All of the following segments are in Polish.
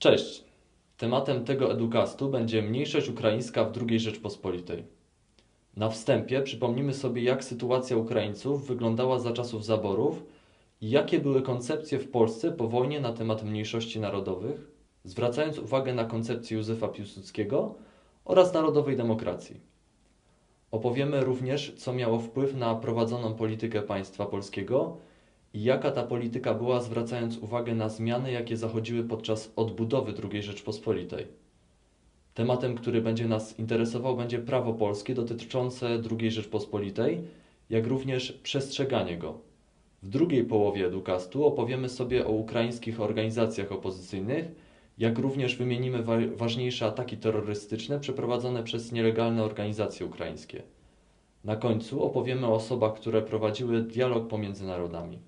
Cześć. Tematem tego edukastu będzie mniejszość ukraińska w II Rzeczpospolitej. Na wstępie przypomnimy sobie, jak sytuacja Ukraińców wyglądała za czasów zaborów i jakie były koncepcje w Polsce po wojnie na temat mniejszości narodowych, zwracając uwagę na koncepcję Józefa Piłsudskiego oraz narodowej demokracji. Opowiemy również, co miało wpływ na prowadzoną politykę państwa polskiego i jaka ta polityka była, zwracając uwagę na zmiany, jakie zachodziły podczas odbudowy II Rzeczpospolitej. Tematem, który będzie nas interesował, będzie prawo polskie dotyczące II Rzeczpospolitej, jak również przestrzeganie go. W drugiej połowie edukastu opowiemy sobie o ukraińskich organizacjach opozycyjnych, jak również wymienimy wa ważniejsze ataki terrorystyczne przeprowadzone przez nielegalne organizacje ukraińskie. Na końcu opowiemy o osobach, które prowadziły dialog pomiędzy narodami.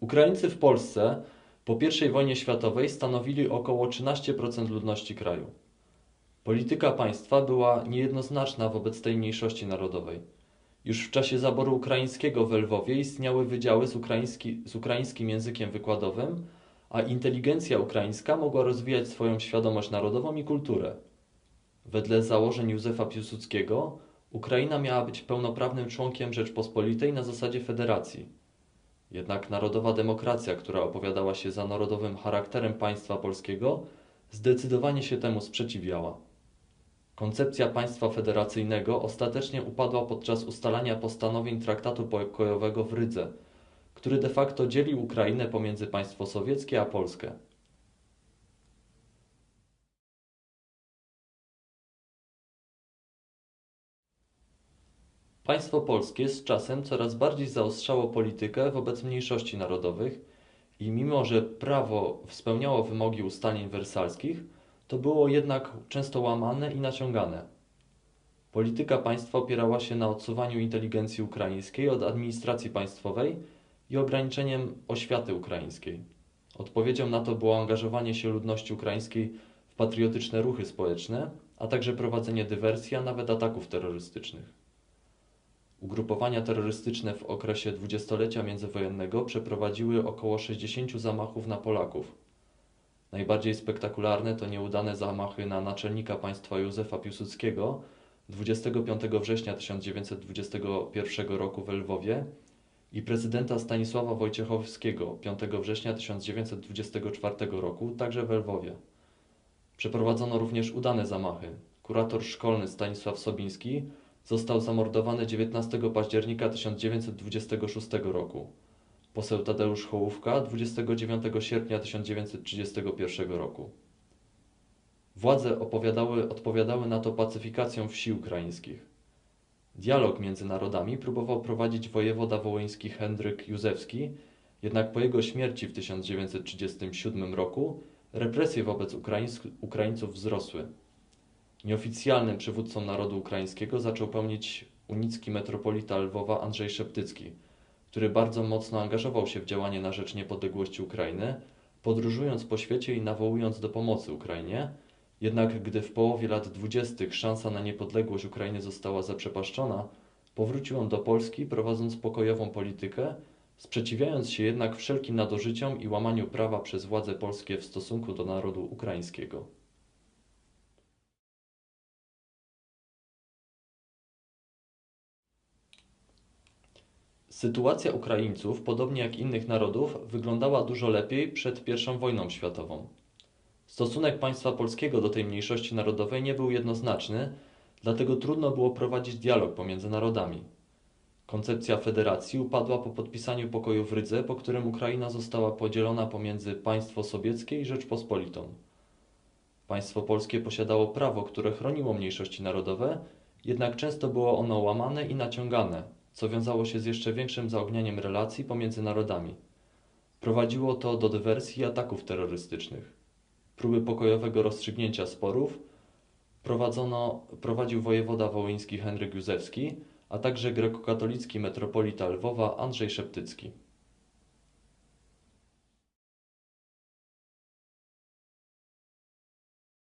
Ukraińcy w Polsce po I wojnie światowej stanowili około 13% ludności kraju. Polityka państwa była niejednoznaczna wobec tej mniejszości narodowej. Już w czasie zaboru ukraińskiego w Lwowie istniały wydziały z, ukraiński, z ukraińskim językiem wykładowym, a inteligencja ukraińska mogła rozwijać swoją świadomość narodową i kulturę. Wedle założeń Józefa Piłsudskiego Ukraina miała być pełnoprawnym członkiem Rzeczpospolitej na zasadzie federacji. Jednak narodowa demokracja, która opowiadała się za narodowym charakterem państwa polskiego, zdecydowanie się temu sprzeciwiała. Koncepcja państwa federacyjnego ostatecznie upadła podczas ustalania postanowień traktatu pokojowego w Rydze, który de facto dzielił Ukrainę pomiędzy państwo sowieckie a Polskę. Państwo polskie z czasem coraz bardziej zaostrzało politykę wobec mniejszości narodowych i mimo, że prawo spełniało wymogi ustaleń wersalskich, to było jednak często łamane i naciągane. Polityka państwa opierała się na odsuwaniu inteligencji ukraińskiej od administracji państwowej i ograniczeniem oświaty ukraińskiej. Odpowiedzią na to było angażowanie się ludności ukraińskiej w patriotyczne ruchy społeczne, a także prowadzenie dywersji, a nawet ataków terrorystycznych. Ugrupowania terrorystyczne w okresie dwudziestolecia międzywojennego przeprowadziły około 60 zamachów na Polaków. Najbardziej spektakularne to nieudane zamachy na naczelnika państwa Józefa Piłsudskiego 25 września 1921 roku w Lwowie i prezydenta Stanisława Wojciechowskiego 5 września 1924 roku także w Lwowie. Przeprowadzono również udane zamachy. Kurator szkolny Stanisław Sobiński Został zamordowany 19 października 1926 roku. Poseł Tadeusz Hołówka 29 sierpnia 1931 roku. Władze opowiadały, odpowiadały na to pacyfikacją wsi ukraińskich. Dialog między narodami próbował prowadzić wojewoda wołyński Henryk Józewski, jednak po jego śmierci w 1937 roku represje wobec Ukraińców wzrosły. Nieoficjalnym przywódcą narodu ukraińskiego zaczął pełnić unicki metropolita Lwowa Andrzej Szeptycki, który bardzo mocno angażował się w działanie na rzecz niepodległości Ukrainy, podróżując po świecie i nawołując do pomocy Ukrainie. Jednak gdy w połowie lat dwudziestych szansa na niepodległość Ukrainy została zaprzepaszczona, powrócił on do Polski, prowadząc pokojową politykę, sprzeciwiając się jednak wszelkim nadużyciom i łamaniu prawa przez władze polskie w stosunku do narodu ukraińskiego. Sytuacja Ukraińców, podobnie jak innych narodów, wyglądała dużo lepiej przed I wojną światową. Stosunek państwa polskiego do tej mniejszości narodowej nie był jednoznaczny, dlatego trudno było prowadzić dialog pomiędzy narodami. Koncepcja federacji upadła po podpisaniu pokoju w Rydze, po którym Ukraina została podzielona pomiędzy państwo sowieckie i Rzeczpospolitą. Państwo polskie posiadało prawo, które chroniło mniejszości narodowe, jednak często było ono łamane i naciągane, co wiązało się z jeszcze większym zaognianiem relacji pomiędzy narodami. Prowadziło to do dywersji i ataków terrorystycznych. Próby pokojowego rozstrzygnięcia sporów prowadzono, prowadził wojewoda wołyński Henryk Józefski, a także grekokatolicki metropolita Lwowa Andrzej Szeptycki.